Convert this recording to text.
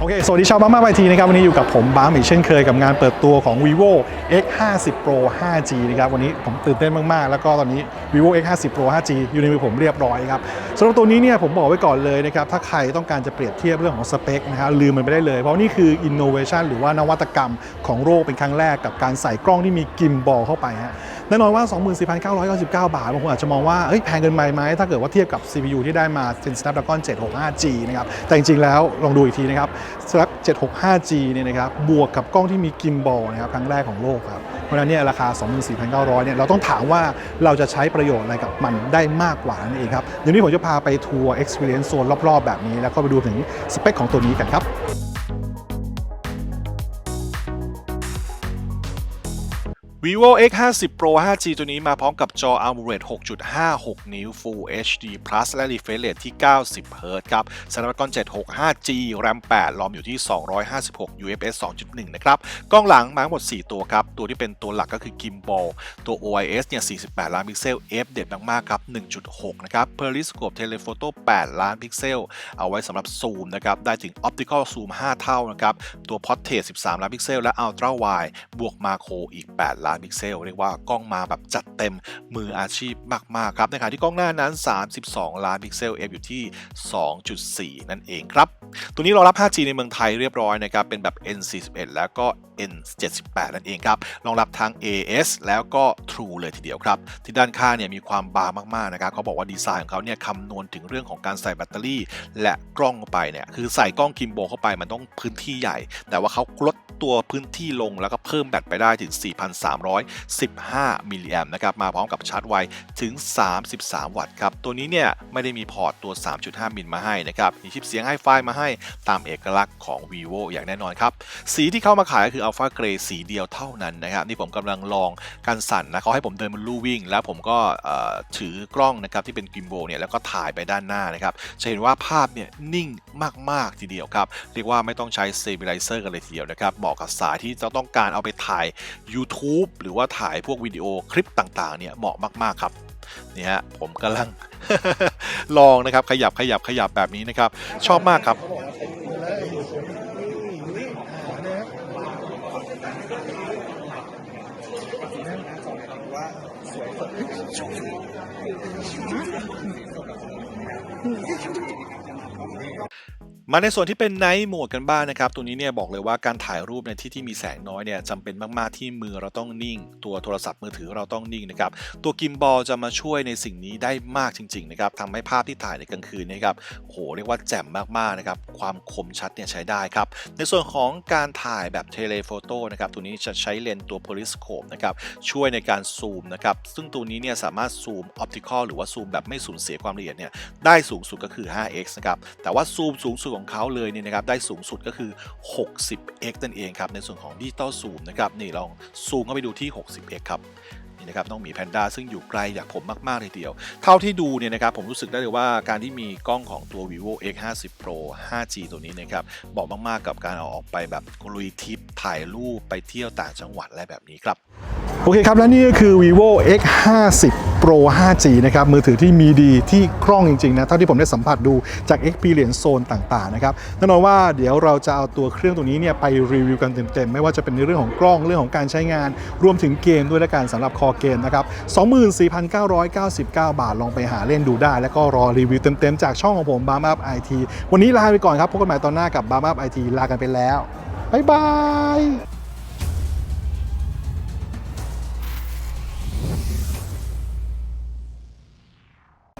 โอเค สวัสดีชาวบ้านมาไอทีนะครับ วันนี้อยู่กับผมบ้ามอีกเช่นเคยกับงานเปิดตัวของ vivo x 5 0 pro 5g นะครับ วันนี้ผมตื่นเต้นมาก ๆ แล้วก็ตอนนี้ vivo x 5 0 pro 5g อยู่ในมือผมเรียบร้อยครับสำหรับตัวนี้เนี่ยผมบอกไว้ก่อนเลยนะครับ ถ้าใครต้องการจะเปรียบเทียบเรื่องของสเปคนะฮะลืมมันไปได้เลย เพราะนี่คือ innovation หรือว่านวัตกรรมของโลกเป็นครั้งแรกกับการใส่กล้องที่มีกิมบอลเข้าไปฮะ แน่นอนว่า 24,999 บาทบางคนอาจจะมองว่าเอ้ยแพงเกินไปไหมถ้าเกิดว่าเทียบกับ CPU ที่ได้มาเป็น Snapdragon 765G นะครับแต่จริงๆแล้วลองดูอีกทีนะครับ Snap 765G เนี่ยนะครับบวกกับกล้องที่มีกิมบอลนะครับครั้งแรกของโลกครับเพราะฉะนั้นเนี่ยราคา 24,900 เนี่ยเราต้องถามว่าเราจะใช้ประโยชน์อะไรกับมันได้มากกว่านั่นเองครับเดี๋ยวนี้ผมจะพาไปทัวร์ Experience Zone รอบๆ แบบนี้ แล้วก็ไปดูถึงสเปคของตัวนี้กันครับ vivo x 5 0 pro 5g ตัวนี้มาพร้อมกับจอ AMOLED 6.56 นิ้ว Full HD Plus และ refresh rate ที่ 90 Hz ครับ Snapdragon 765G RAM 8 ROM อยู่ที่ 256 UFS 2.1 นะครับ กล้องหลังมาทั้งหมด 4 ตัวครับ ตัวที่เป็นตัวหลักก็คือ Gimbal ตัว OIS เนี่ย 48 ล้านพิกเซล f เด็ดมากๆครับ 1.6 นะครับ Periscope Telephoto 8 ล้านพิกเซล เอาไว้สำหรับซูมนะครับ ได้ถึง Optical Zoom 5 เท่านะครับ ตัว Portrait 13 ล้านพิกเซล และ Ultra Wide บวกมาโครอีก 8 ล้านพิกเซลเรียกว่ากล้องมาแบบจัดเต็มมืออาชีพมากๆครับในขณะที่กล้องหน้านั้น 32 ล้านพิกเซล f อยู่ที่ 2.4 นั่นเองครับ ตัวนี้รองรับ 5G ในเมืองไทยเรียบร้อยนะครับ เป็นแบบ N41 แล้วก็ N78 นั่นเองครับ รองรับทั้ง AS แล้วก็ True เลยทีเดียวครับ ที่ด้านข้างเนี่ยมีความบางมากๆนะครับเขาบอกว่าดีไซน์ของเขาเนี่ยคำนวณถึงเรื่องของการใส่แบตเตอรี่ และกล้องเข้าไปเนี่ยคือใส่กล้องกิมโบเข้าไปมันต้องพื้นที่ใหญ่ แต่ว่าเขาลด ตัวพื้นที่ลงแล้วก็เพิ่มแบตไปได้ถึง 4,315 มิลลิแอมนะครับ มาพร้อมกับชาร์จไวถึง 33 วัตต์ครับ ตัวนี้เนี่ยไม่ได้มีพอร์ตตัว 3.5 มิลมาให้นะครับ มีชิปเสียงไฮไฟมาให้ตามเอกลักษณ์ของ vivo อย่างแน่นอนครับ สีที่เข้ามาขายก็คือ Alpha Grey สีเดียวเท่านั้นนะครับ นี่ผมกำลังลองการสั่นนะเขาให้ผมเดินบนลู่วิ่ง แล้วผมก็ถือกล้องนะครับที่เป็นกิมโบเนี่ยแล้วก็ถ่ายไปด้านหน้านะครับ จะเห็นว่าภาพเนี่ยนิ่งมากๆทีเดียวครับ เรียกว่าไม่ต้องใช้ stabilizer กันเลยทีเดียวนะครับเหมาะกับสายที่จะต้องการเอาไปถ่าย YouTube หรือว่าถ่ายพวกวิดีโอคลิปต่างๆเนี่ยเหมาะมากๆครับนี่ฮะผมกำลังลองนะครับขยับขยับขยับแบบนี้นะครับ ชอบมากครับ มาในส่วนที่เป็น Night Mode กันบ้างนะครับ ตัวนี้เนี่ยบอกเลยว่าการถ่ายรูปในที่ที่มีแสงน้อยเนี่ยจำเป็นมาก ๆ ที่มือเราต้องนิ่ง ตัวโทรศัพท์มือถือเราต้องนิ่งนะครับ ตัวกิมบอลจะมาช่วยในสิ่งนี้ได้มากจริง ๆ นะครับทำให้ภาพที่ถ่ายในกลางคืนนะครับโหเรียกว่าแจ่มมาก ๆ นะครับ ความคมชัดเนี่ยใช้ได้ครับ ในส่วนของการถ่ายแบบเทเลโฟโต้นะครับ ตัวนี้จะใช้เลนส์ตัว Periscope นะครับ ช่วยในการซูมนะครับ ซึ่งตัวนี้เนี่ยสามารถซูมออปติคอลหรือว่าซูมแบบไม่สูญเสียความละเอียดเนี่ยได้สูงสุดก็คือ 5x นะครับ แต่ว่าซูมสูงสุดของเขาเลยเนี่ยนะครับได้สูงสุดก็คือ 60x นั่นเองครับในส่วนของดิจิตอลซูมนะครับนี่ลองซูมเข้าไปดูที่ 60x ครับนี่นะครับน้องหมีแพนด้าซึ่งอยู่ไกลจากผมมากๆเลยเดียว เท่าที่ดูเนี่ยนะครับผมรู้สึกได้เลยว่าการที่มีกล้องของตัว vivo x 5 0 pro 5g ตัวนี้นะครับเหมาะมากๆกับการเอาออกไปแบบลุยทริปถ่ายรูปไปเที่ยวต่างจังหวัดอะไรแบบนี้ครับ โอเคครับ และนี่ก็คือ vivo x 5 0 pro 5g นะครับมือถือที่มีดีที่คล่องจริงๆนะเท่าที่ผมได้สัมผัสดูจาก experience zone ต่างๆนะครับแน่นอนว่าเดี๋ยวเราจะเอาตัวเครื่องตัวนี้เนี่ยไปรีวิวกันเต็มๆ ไม่ว่าจะเป็นในเรื่องของกล้องเรื่องของการใช้งาน รวมถึงเกมด้วยและกันสำหรับคอเกมนะครับ 24,999 บาทลองไปหาเล่นดูได้ แล้วก็รอรีวิวเต็มๆ จากช่องของผม b a r m Up IT วันนี้ลาไปก่อนครับพบกันใหม่ตอนหน้ากับ b a r m Up IT ลากันไปแล้วบ๊ายบาย